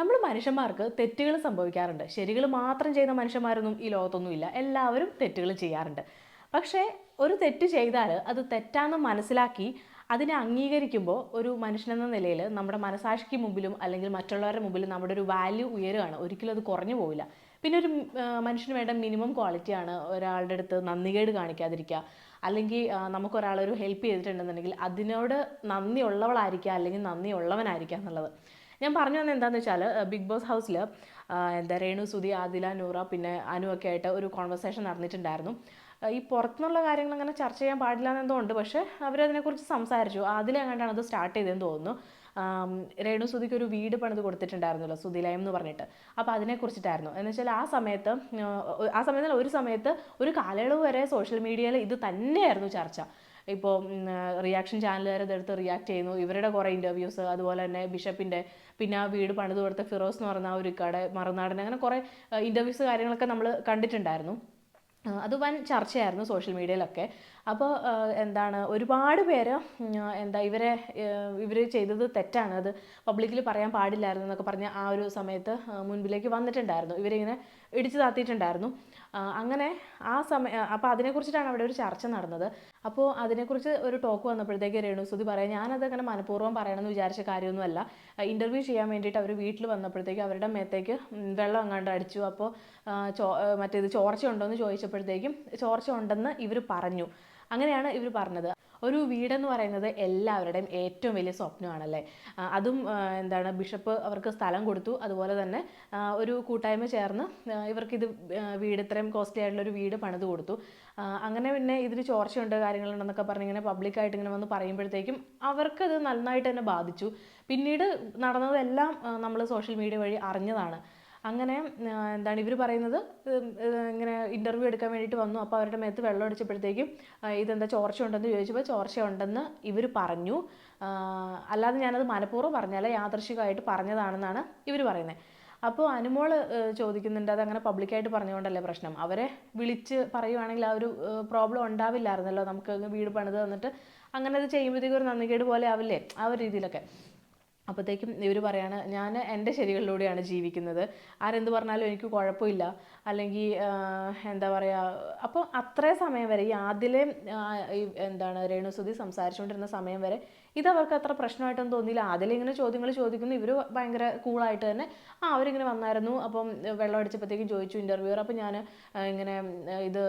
നമ്മൾ മനുഷ്യന്മാർക്ക് തെറ്റുകൾ സംഭവിക്കാറുണ്ട്. ശരികൾ മാത്രം ചെയ്യുന്ന മനുഷ്യന്മാരൊന്നും ഈ ലോകത്തൊന്നുമില്ല. എല്ലാവരും തെറ്റുകൾ ചെയ്യാറുണ്ട്. പക്ഷേ ഒരു തെറ്റ് ചെയ്താൽ അത് തെറ്റാന്ന് മനസ്സിലാക്കി അതിനെ അംഗീകരിക്കുമ്പോൾ ഒരു മനുഷ്യനെന്ന നിലയിൽ നമ്മുടെ മനസാക്ഷിക്ക് മുമ്പിലും അല്ലെങ്കിൽ മറ്റുള്ളവരുടെ മുമ്പിലും നമ്മുടെ ഒരു വാല്യൂ ഉയരുകയാണ്. ഒരിക്കലും അത് കുറഞ്ഞു പോവില്ല. പിന്നെ ഒരു മനുഷ്യന് വേണ്ട മിനിമം ക്വാളിറ്റിയാണ് ഒരാളുടെ അടുത്ത് നന്ദികേട് കാണിക്കാതിരിക്കുക. അല്ലെങ്കിൽ നമുക്കൊരാളൊരു ഹെൽപ്പ് ചെയ്തിട്ടുണ്ടെന്നുണ്ടെങ്കിൽ അതിനോട് നന്ദിയുള്ളവളായിരിക്കുക അല്ലെങ്കിൽ നന്ദിയുള്ളവനായിരിക്കുക എന്നുള്ളത്. ഞാൻ പറഞ്ഞു വന്നത് എന്താണെന്ന് വെച്ചാൽ ബിഗ് ബോസ് ഹൗസിൽ എന്താ രേണു സുധി ആദില നൂറ പിന്നെ അനു ഒക്കെ ആയിട്ട് ഒരു കോൺവെർസേഷൻ നടന്നിട്ടുണ്ടായിരുന്നു. ഈ പുറത്തുനിന്നുള്ള കാര്യങ്ങൾ അങ്ങനെ ചർച്ച ചെയ്യാൻ പാടില്ല എന്നെന്തോ ഉണ്ട്. പക്ഷേ അവരതിനെക്കുറിച്ച് സംസാരിച്ചു. അതിലെങ്ങാണ്ടാണ് അത് സ്റ്റാർട്ട് ചെയ്തതെന്ന് തോന്നുന്നു. രേണു സുധിക്ക് ഒരു വീട് പണിത് കൊടുത്തിട്ടുണ്ടായിരുന്നല്ലോ സുധിലയം എന്ന് പറഞ്ഞിട്ട്. അപ്പോൾ അതിനെക്കുറിച്ചിട്ടായിരുന്നു എന്ന് വെച്ചാൽ ആ സമയത്ത് ആ, ആ സമയത്ത് ഒരു സമയത്ത് ഒരു കാലയളവ് വരെ സോഷ്യൽ മീഡിയയിൽ ഇത് തന്നെയായിരുന്നു ചർച്ച. ഇപ്പോൾ റിയാക്ഷൻ ചാനലുകാർ ഇതെടുത്ത് റിയാക്ട് ചെയ്യുന്നു. ഇവരുടെ കുറേ ഇന്റർവ്യൂസ് അതുപോലെ തന്നെ ബിഷപ്പിന്റെ പിന്നെ ആ വീട് പണിത് കൊടുത്ത ഫിറോസ് എന്ന് പറഞ്ഞ ആ ഒരു കട മറുനാടൻ അങ്ങനെ കുറേ ഇന്റർവ്യൂസ് കാര്യങ്ങളൊക്കെ നമ്മൾ കണ്ടിട്ടുണ്ടായിരുന്നു. അത് വൻ ചർച്ചയായിരുന്നു സോഷ്യൽ മീഡിയയിലൊക്കെ അപ്പോൾ എന്താണ് ഒരുപാട് പേര് എന്താ ഇവരെ ഇവർ ചെയ്തത് തെറ്റാണ്. അത് പബ്ലിക്കിൽ പറയാൻ പാടില്ലായിരുന്നു എന്നൊക്കെ പറഞ്ഞ് ആ ഒരു സമയത്ത് മുൻപിലേക്ക് വന്നിട്ടുണ്ടായിരുന്നു. ഇവരിങ്ങനെ ഇടിച്ചു താത്തിയിട്ടുണ്ടായിരുന്നു. അങ്ങനെ ആ സമയ അപ്പോൾ അതിനെക്കുറിച്ചിട്ടാണ് അവിടെ ഒരു ചർച്ച നടന്നത്. അപ്പോൾ അതിനെക്കുറിച്ച് ഒരു ടോക്ക് വന്നപ്പോഴത്തേക്ക് രേണുസുതി പറയാം ഞാനത് അങ്ങനെ മനഃപൂർവം പറയണമെന്ന് വിചാരിച്ച കാര്യമൊന്നുമല്ല. ഇന്റർവ്യൂ ചെയ്യാൻ വേണ്ടിയിട്ട് അവർ വീട്ടിൽ വന്നപ്പോഴത്തേക്ക് അവരുടെ മേത്തേക്ക് വെള്ളം അങ്ങാണ്ട് അടിച്ചു. അപ്പോൾ ചോ മറ്റേത് ചോർച്ച ഉണ്ടോ എന്ന് ചോദിച്ചപ്പോഴത്തേക്കും ചോർച്ച ഉണ്ടെന്ന് ഇവർ പറഞ്ഞു. അങ്ങനെയാണ് ഇവർ പറഞ്ഞത്. ഒരു വീടെന്ന് പറയുന്നത് എല്ലാവരുടെയും ഏറ്റവും വലിയ സ്വപ്നമാണല്ലേ? അതും എന്താണ് ബിഷപ്പ് അവർക്ക് സ്ഥലം കൊടുത്തു. അതുപോലെ തന്നെ ഒരു കൂട്ടായ്മ ചേർന്ന് ഇവർക്കിത് വീട് ഇത്രയും കോസ്റ്റ്ലി ആയിട്ടുള്ള ഒരു വീട് പണിത് കൊടുത്തു. അങ്ങനെ പിന്നെ ഇതിന് ചോർച്ചയുണ്ട് കാര്യങ്ങളുണ്ടെന്നൊക്കെ പറഞ്ഞ് ഇങ്ങനെ പബ്ലിക്കായിട്ട് ഇങ്ങനെ വന്ന് പറയുമ്പോഴത്തേക്കും അവർക്കത് നന്നായിട്ട് തന്നെ ബാധിച്ചു. പിന്നീട് നടന്നതെല്ലാം നമ്മൾ സോഷ്യൽ മീഡിയ വഴി അറിഞ്ഞതാണ്. അങ്ങനെ എന്താണ് ഇവർ പറയുന്നത് ഇങ്ങനെ ഇന്റർവ്യൂ എടുക്കാൻ വേണ്ടിയിട്ട് വന്നു. അപ്പോൾ അവരുടെ മേത്ത് വെള്ളം അടിച്ചപ്പോഴത്തേക്കും ഇതെന്താ ചോർച്ച ഉണ്ടെന്ന് ചോദിച്ചപ്പോൾ ചോർച്ച ഉണ്ടെന്ന് ഇവർ പറഞ്ഞു അല്ലാതെ ഞാനത് മനഃപൂർവം പറഞ്ഞാൽ യാദൃശികമായിട്ട് പറഞ്ഞതാണെന്നാണ് ഇവർ പറയുന്നത് അപ്പോൾ അനുമോൾ ചോദിക്കുന്നുണ്ട് അതങ്ങനെ പബ്ലിക്കായിട്ട് പറഞ്ഞുകൊണ്ടല്ലേ പ്രശ്നം. അവരെ വിളിച്ച് പറയുവാണെങ്കിൽ ആ ഒരു പ്രോബ്ലം ഉണ്ടാവില്ലായിരുന്നല്ലോ നമുക്ക് വീട് പണിത് തന്നിട്ട്. അങ്ങനെ അത് ചെയ്യുമ്പോഴത്തേക്കും ഒരു നന്ദികേട് പോലെ ആവില്ലേ ആ ഒരു രീതിയിലൊക്കെ. അപ്പോഴത്തേക്കും ഇവർ പറയാണ് ഞാൻ എന്റെ ശരികളിലൂടെയാണ് ജീവിക്കുന്നത്. ആരെന്ത് പറഞ്ഞാലും എനിക്ക് കുഴപ്പമില്ല. അല്ലെങ്കിൽ എന്താ പറയുക അപ്പോൾ അത്രേ സമയം വരെ ഈ ആദ്യലെ എന്താണ് രേണുസുതി സംസാരിച്ചുകൊണ്ടിരുന്ന സമയം വരെ ഇത് അവർക്ക് അത്ര പ്രശ്നമായിട്ടൊന്നും തോന്നിയില്ല. ആദ്യം ഇങ്ങനെ ചോദ്യങ്ങൾ ചോദിക്കുന്നു. ഇവർ ഭയങ്കര കൂളായിട്ട് തന്നെ ആ അവരിങ്ങനെ വന്നായിരുന്നു. അപ്പം വെള്ളം അടിച്ചപ്പോഴത്തേക്കും ചോദിച്ചു ഇന്റർവ്യൂർ അപ്പം ഞാൻ ഇങ്ങനെ ഇത്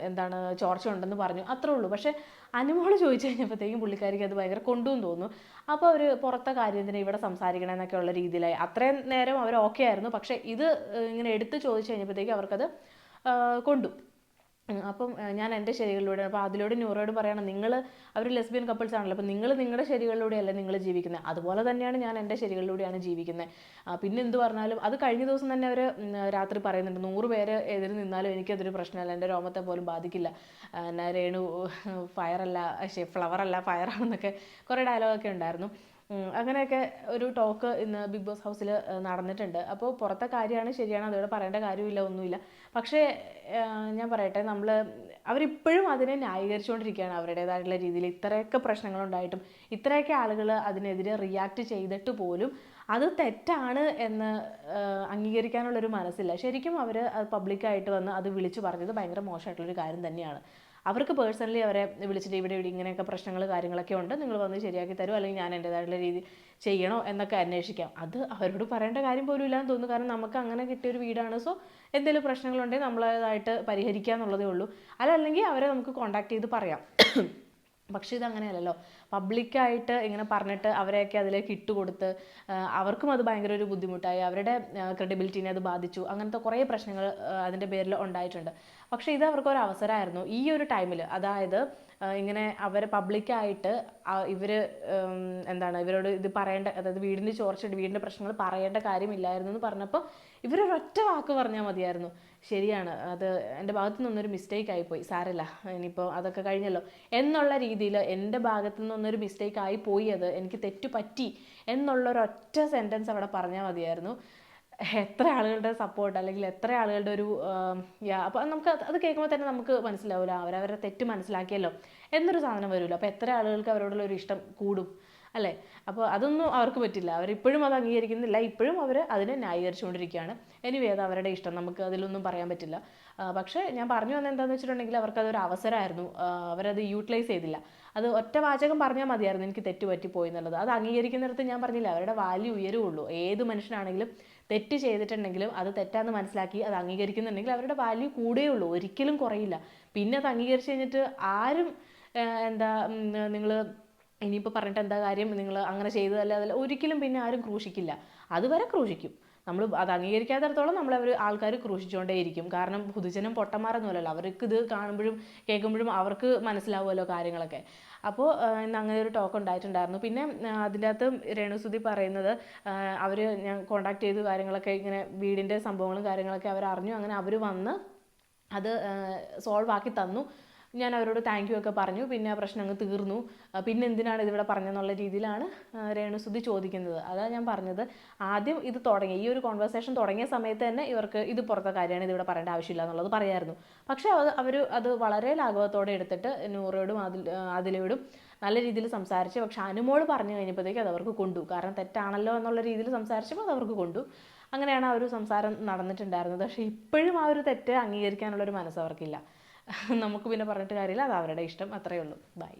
എന്താണ് ചോർച്ച ഉണ്ടെന്ന് പറഞ്ഞു. അത്രേ ഉള്ളൂ. പക്ഷേ അനുമോൾ ചോദിച്ചു കഴിഞ്ഞപ്പോഴത്തേക്കും പുള്ളിക്കാരിക്ക് അത് ഭയങ്കര കൊണ്ടുവന്ന് തോന്നുന്നു. അപ്പോൾ അവർ പുറത്തെ കാര്യത്തിന് ഇവിടെ സംസാരിക്കണം എന്നൊക്കെ ഉള്ള രീതിയിലായി. അത്രയും നേരം അവർ ഓക്കെ ആയിരുന്നു. പക്ഷേ ഇത് ഇങ്ങനെ എടുത്ത് ചോദിച്ചു കഴിഞ്ഞപ്പോഴത്തേക്കും അവർക്കത് കൊണ്ടു. അപ്പം ഞാൻ എന്റെ ശരികളിലൂടെ അപ്പോൾ അതിലൂടെ ന്യൂറോയോട് പറയണം നിങ്ങൾ അവർ ലെസ്ബിയൻ കപ്പിൾസ് ആണല്ലോ അപ്പോൾ നിങ്ങൾ നിങ്ങളുടെ ശരികളിലൂടെയല്ല നിങ്ങൾ ജീവിക്കുന്നത് അതുപോലെ തന്നെയാണ് ഞാൻ എന്റെ ശരികളിലൂടെയാണ് ജീവിക്കുന്നത് പിന്നെ എന്ത് പറഞ്ഞാലും അത് കഴിഞ്ഞ ദിവസം തന്നെ അവർ രാത്രി പറയുന്നുണ്ട് നൂറ് പേര് എതിര് നിന്നാലും എനിക്കതൊരു പ്രശ്നമല്ല എന്റെ രോമത്തെ പോലും ബാധിക്കില്ല. എന്നാ രേണു ഫയറല്ല ഫ്ലവർ അല്ല ഫയറാണെന്നൊക്കെ കുറേ ഡയലോഗൊക്കെ ഉണ്ടായിരുന്നു. അങ്ങനെയൊക്കെ ഒരു ടോക്ക് ഇന്ന് ബിഗ് ബോസ് ഹൗസിൽ നടന്നിട്ടുണ്ട്. അപ്പോൾ പുറത്തെ കാര്യമാണ് ശരിയാണ് അതോടെ പറയേണ്ട കാര്യമില്ല ഒന്നുമില്ല. പക്ഷേ ഞാൻ പറയട്ടെ നമ്മൾ അവരിപ്പോഴും അതിനെ ന്യായീകരിച്ചുകൊണ്ടിരിക്കുകയാണ് അവരുടേതായിട്ടുള്ള രീതിയിൽ. ഇത്രയൊക്കെ പ്രശ്നങ്ങളുണ്ടായിട്ടും ഇത്രയൊക്കെ ആളുകൾ അതിനെതിരെ റിയാക്ട് ചെയ്തിട്ട് പോലും അത് തെറ്റാണ് എന്ന് അംഗീകരിക്കാനുള്ളൊരു മനസ്സില്ല. ശരിക്കും അവർ അത് പബ്ലിക്കായിട്ട് വന്ന് അത് വിളിച്ചു പറഞ്ഞത് ഭയങ്കര മോശമായിട്ടുള്ളൊരു കാര്യം തന്നെയാണ്. അവർക്ക് പേഴ്സണലി അവരെ വിളിച്ചിട്ട് ഇവിടെ ഇവിടെ ഇങ്ങനെയൊക്കെ പ്രശ്നങ്ങൾ കാര്യങ്ങളൊക്കെ ഉണ്ട്. നിങ്ങൾ വന്ന് ശരിയാക്കി തരും. അല്ലെങ്കിൽ ഞാൻ എന്റേതായിട്ടുള്ള രീതി ചെയ്യണോ എന്നൊക്കെ അന്വേഷിക്കാം. അത് അവരോട് പറയേണ്ട കാര്യം പോലും ഇല്ലാന്ന് തോന്നുന്നു. കാരണം നമുക്ക് അങ്ങനെ കിട്ടിയൊരു വീടാണ്. സോ എന്തെങ്കിലും പ്രശ്നങ്ങളുണ്ടെങ്കിൽ നമ്മളതായിട്ട് പരിഹരിക്കുക എന്നുള്ളതേ ഉള്ളൂ. അതല്ലെങ്കിൽ അവരെ നമുക്ക് കോണ്ടാക്ട് ചെയ്ത് പറയാം. പക്ഷേ ഇതങ്ങനെയല്ലല്ലോ. പബ്ലിക്കായിട്ട് ഇങ്ങനെ പറഞ്ഞിട്ട് അവരെയൊക്കെ അതിലേക്ക് ഇട്ടുകൊടുത്ത് അവർക്കും അത് ഭയങ്കര ഒരു ബുദ്ധിമുട്ടായി. അവരുടെ ക്രെഡിബിലിറ്റിനെ അത് ബാധിച്ചു. അങ്ങനത്തെ കുറേ പ്രശ്നങ്ങൾ അതിന്റെ പേരിൽ ഉണ്ടായിട്ടുണ്ട്. പക്ഷേ ഇത് അവർക്ക് ഒരു അവസരമായിരുന്നു. ഈ ഒരു ടൈമിൽ അതായത് ഇങ്ങനെ അവർ പബ്ലിക്കായിട്ട് ഇവർ എന്താണ് ഇവരോട് ഇത് പറയേണ്ട അതായത് വീടിന്റെ ചോർച്ച വീടിന്റെ പ്രശ്നങ്ങൾ പറയേണ്ട കാര്യമില്ലായിരുന്നു എന്ന് പറഞ്ഞപ്പോൾ ഇവരൊരൊറ്റ വാക്ക് പറഞ്ഞാൽ മതിയായിരുന്നു. ശരിയാണ് അത് എന്റെ ഭാഗത്തു നിന്നൊരു മിസ്റ്റേക്ക് ആയിപ്പോയി സാരല്ല ഇനിയിപ്പോൾ അതൊക്കെ കഴിഞ്ഞല്ലോ. എന്നുള്ള രീതിയിൽ എന്റെ ഭാഗത്തു നിന്നൊരു മിസ്റ്റേക്ക് ആയി പോയി അത് എനിക്ക് തെറ്റു പറ്റി. എന്നുള്ളൊരൊറ്റ സെന്റൻസ് അവിടെ പറഞ്ഞാൽ മതിയായിരുന്നു. എത്ര ആളുകളുടെ സപ്പോർട്ട് അല്ലെങ്കിൽ എത്ര ആളുകളുടെ ഒരു അപ്പോൾ നമുക്ക് അത് അത് കേൾക്കുമ്പോൾ തന്നെ നമുക്ക് മനസ്സിലാവില്ല അവരവരുടെ തെറ്റ് മനസ്സിലാക്കിയല്ലോ. എന്നൊരു സാധനം വരുമല്ലോ. അപ്പോൾ എത്ര ആളുകൾക്ക് അവരോടുള്ള ഒരു ഇഷ്ടം കൂടും. അല്ലേ? അപ്പോൾ അതൊന്നും അവർക്ക് പറ്റില്ല. അവരിപ്പോഴും അത് അംഗീകരിക്കുന്നില്ല. ഇപ്പോഴും അവർ അതിനെ ന്യായീകരിച്ചുകൊണ്ടിരിക്കുകയാണ്. എനിവേ അത് അവരുടെ ഇഷ്ടം. നമുക്ക് അതിലൊന്നും പറയാൻ പറ്റില്ല. പക്ഷേ ഞാൻ പറഞ്ഞു വന്നത് എന്താണെന്ന് വെച്ചിട്ടുണ്ടെങ്കിൽ അവർക്ക് അതൊരു അവസരമായിരുന്നു. അവരത് യൂട്ടിലൈസ് ചെയ്തില്ല. അത് ഒറ്റ വാചകം പറഞ്ഞാൽ മതിയായിരുന്നു എനിക്ക് തെറ്റ് പോയി എന്നുള്ളത്. അത് അംഗീകരിക്കുന്നിടത്ത് ഞാൻ പറഞ്ഞില്ല. അവരുടെ വാല്യൂ ഉയരുള്ളൂ ഏത് മനുഷ്യനാണെങ്കിലും തെറ്റ് ചെയ്തിട്ടുണ്ടെങ്കിലും അത് തെറ്റാന്ന് മനസ്സിലാക്കി അത് അംഗീകരിക്കുന്നുണ്ടെങ്കിൽ അവരുടെ വാല്യൂ കൂടേ ഉള്ളൂ ഒരിക്കലും കുറയില്ല. പിന്നെ അത് അംഗീകരിച്ച് കഴിഞ്ഞിട്ട് ആരും എന്താ നിങ്ങൾ ഇനിയിപ്പോൾ പറഞ്ഞിട്ട് എന്താ കാര്യം? നിങ്ങൾ അങ്ങനെ ചെയ്തതല്ല അതല്ല? ഒരിക്കലും പിന്നെ ആരും ക്രൂശിക്കില്ല. അതുവരെ ക്രൂശിക്കും. നമ്മൾ അത് അംഗീകരിക്കാത്തടത്തോളം നമ്മളവർ ആൾക്കാർ ക്രൂശിച്ചുകൊണ്ടേയിരിക്കും കാരണം പൊതുജനം പൊട്ടന്മാരൊന്നുമല്ലല്ലോ. അവർക്ക് ഇത് കാണുമ്പോഴും കേൾക്കുമ്പോഴും അവർക്ക് മനസ്സിലാവുമല്ലോ കാര്യങ്ങളൊക്കെ. അപ്പോൾ ഇന്ന് അങ്ങനെ ഒരു ടോക്ക് ഉണ്ടായിട്ടുണ്ടായിരുന്നു. പിന്നെ അതിന്റെ അകത്ത് രേണുസുതി പറയുന്നത് അവർ ഞാൻ കോണ്ടാക്ട് ചെയ്തു കാര്യങ്ങളൊക്കെ ഇങ്ങനെ വീടിന്റെ സംഭവങ്ങളും കാര്യങ്ങളൊക്കെ അവർ അറിഞ്ഞു അങ്ങനെ അവർ വന്ന് അത് സോൾവ് ആക്കി തന്നു. ഞാൻ അവരോട് താങ്ക് യു ഒക്കെ പറഞ്ഞു. പിന്നെ ആ പ്രശ്നം അങ്ങ് തീർന്നു. പിന്നെ എന്തിനാണ് ഇതിവിടെ പറഞ്ഞെന്നുള്ള രീതിയിലാണ് രേണുസുതി ചോദിക്കുന്നത്. അതാ ഞാൻ പറഞ്ഞത്. ആദ്യം ഇത് തുടങ്ങി ഈ ഒരു കോൺവെർസേഷൻ തുടങ്ങിയ സമയത്ത് തന്നെ ഇവർക്ക് ഇത് പുറത്തെ കാര്യമാണ് ഇതിവിടെ പറയേണ്ട ആവശ്യമില്ല എന്നുള്ളത് പറയായിരുന്നു. പക്ഷേ അത് അവർ അത് വളരെ ലാഘവത്തോടെ എടുത്തിട്ട് നൂറോടും അതിൽ അതിലോടും നല്ല രീതിയിൽ സംസാരിച്ച് പക്ഷെ അനുമോൾ പറഞ്ഞു കഴിഞ്ഞപ്പോഴത്തേക്ക് അത് അവർക്ക് കൊണ്ടു. കാരണം തെറ്റാണല്ലോ എന്നുള്ള രീതിയിൽ സംസാരിച്ചപ്പോൾ അത് അവർക്ക് കൊണ്ടു. അങ്ങനെയാണ് ആ ഒരു സംസാരം നടന്നിട്ടുണ്ടായിരുന്നത്. പക്ഷേ ഇപ്പോഴും ആ ഒരു തെറ്റ് അംഗീകരിക്കാനുള്ളൊരു മനസ്സ് അവർക്കില്ല. നമുക്ക് പിന്നെ പറഞ്ഞിട്ട് കാര്യമില്ല. അത് അവരുടെ ഇഷ്ടം. അത്രയേ ഉള്ളൂ. ബൈ